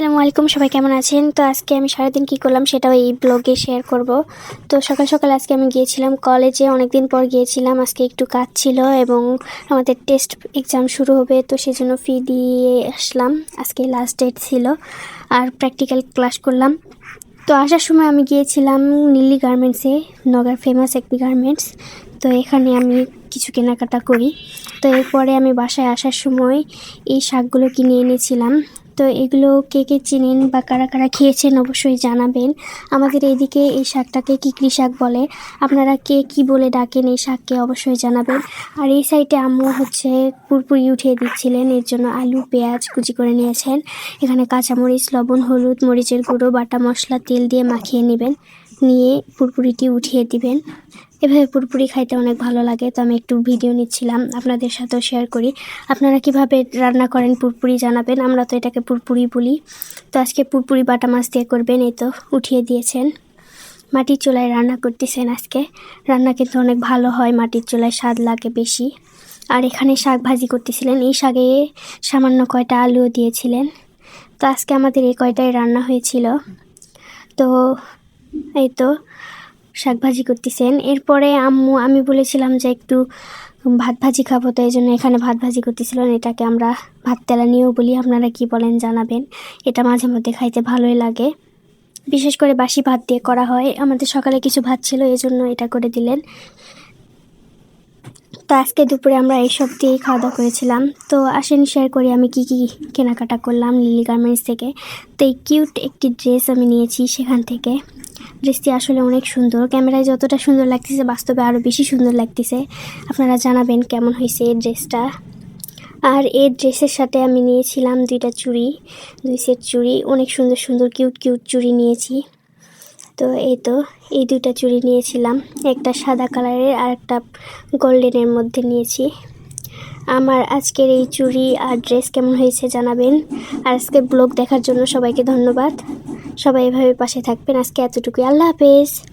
আসসালামু আলাইকুম, সবাই কেমন আছেন? তো আজকে আমি সারাদিন কী করলাম সেটাও এই ব্লগে শেয়ার করব। তো সকাল সকাল আজকে আমি গিয়েছিলাম কলেজে অনেক দিন পর গিয়েছিলাম। আজকে একটু কাজ ছিল এবং আমাদের টেস্ট এক্সাম শুরু হবে, তো সেজন্য ফি দিয়ে আসলাম। আজকে লাস্ট ডেট ছিল, আর প্র্যাকটিক্যাল ক্লাস করলাম। তো আসার সময় আমি গিয়েছিলাম নীলি গার্মেন্টসে নগার ফেমাস একটি গার্মেন্টস তো এখানে আমি কিছু কেনাকাটা করি। তো এরপরে আমি বাসায় আসার সময় এই শাকগুলো কিনে এনেছিলাম। তো এগুলো কে কে চিনেন বা কারা কারা খেয়েছেন অবশ্যই জানাবেন। আমাদের এইদিকে এই শাকটাকে কিকরি শাক বলে। আপনারা কে কি বলে ডাকেন এই শাককে অবশ্যই জানাবেন। আর এই সাইডে আম্মু হচ্ছে পুরপুরি উঠিয়ে দিচ্ছিলেন। এর জন্য আলু, পেঁয়াজ কুচি করে নিয়েছেন। এখানে কাঁচামরিচ, লবণ, হলুদ, মরিচের গুঁড়ো, বাটা মশলা, তেল দিয়ে মাখিয়ে নেবেন। নিয়ে পুরপুরিটি উঠিয়ে দিবেন। এভাবে পুরপুরি খাইতে অনেক ভালো লাগে, তো আমি একটু ভিডিও নিচ্ছিলাম, আপনাদের সাথেও শেয়ার করি। আপনারা কীভাবে রান্না করেন পুরপুরি জানাবেন, আমরা তো এটাকে পুরপুরি বলি। তো আজকে পুরপুরি বাটা মাছ দিয়ে করবেন, এই তো উঠিয়ে দিয়েছেন। মাটির চুলায় রান্না করতেছেন আজকে। রান্না কিন্তু অনেক ভালো হয়, মাটির চুলায় স্বাদ লাগে বেশি। আর এখানে শাক ভাজি করতেছিলেন, এই শাকে সামান্য কয়টা আলুও দিয়েছিলেন। তো আজকে আমাদের এই কয়টাই রান্না হয়েছিল। তো এই তো শাক ভাজি করতেছেন। এরপরে আম্মু, আমি বলেছিলাম যে একটু ভাত ভাজি খাব, তো এই জন্য এখানে ভাত ভাজি করতেছিলেন এটাকে আমরা ভাত তেলা নিয়েও বলি, আপনারা কি বলেন জানাবেন। এটা মাঝে মধ্যে খাইতে ভালোই লাগে। বিশেষ করে বাসি ভাত দিয়ে করা হয়। আমাদের সকালে কিছু ভাত ছিল, এই জন্য এটা করে দিলেন। তো আজকে দুপুরে আমরা এইসব দিয়েই খাওয়া দাওয়া করেছিলাম। তো আসেন শেয়ার করি আমি কি কি কেনাকাটা করলাম লিলি গার্মেন্টস থেকে। তো এই কিউট একটি ড্রেস আমি নিয়েছি সেখান থেকে। ড্রেসটি আসলে অনেক সুন্দর। ক্যামেরায় যতটা সুন্দর লাগতেছে, বাস্তবে আরও বেশি সুন্দর লাগতেছে। আপনারা জানাবেন কেমন হয়েছে এই ড্রেসটা আর এই ড্রেসের সাথে আমি নিয়েছিলাম দুইটা চুড়ি, দুই সেট চুড়ি। অনেক সুন্দর সুন্দর কিউট কিউট চুড়ি নিয়েছি। তো এই তো, এই দুইটা চুড়ি নিয়েছিলাম। একটা সাদা কালারের আর একটা গোল্ডেনের মধ্যে নিয়েছি। আমার আজকের এই চুড়ি আর ড্রেস কেমন হয়েছে জানাবেন। আর আজকে ব্লগ দেখার জন্য সবাইকে ধন্যবাদ। সবাই এভাবে পাশে থাকবেন। আজকে এতটুকুই। আল্লাহ হাফেজ।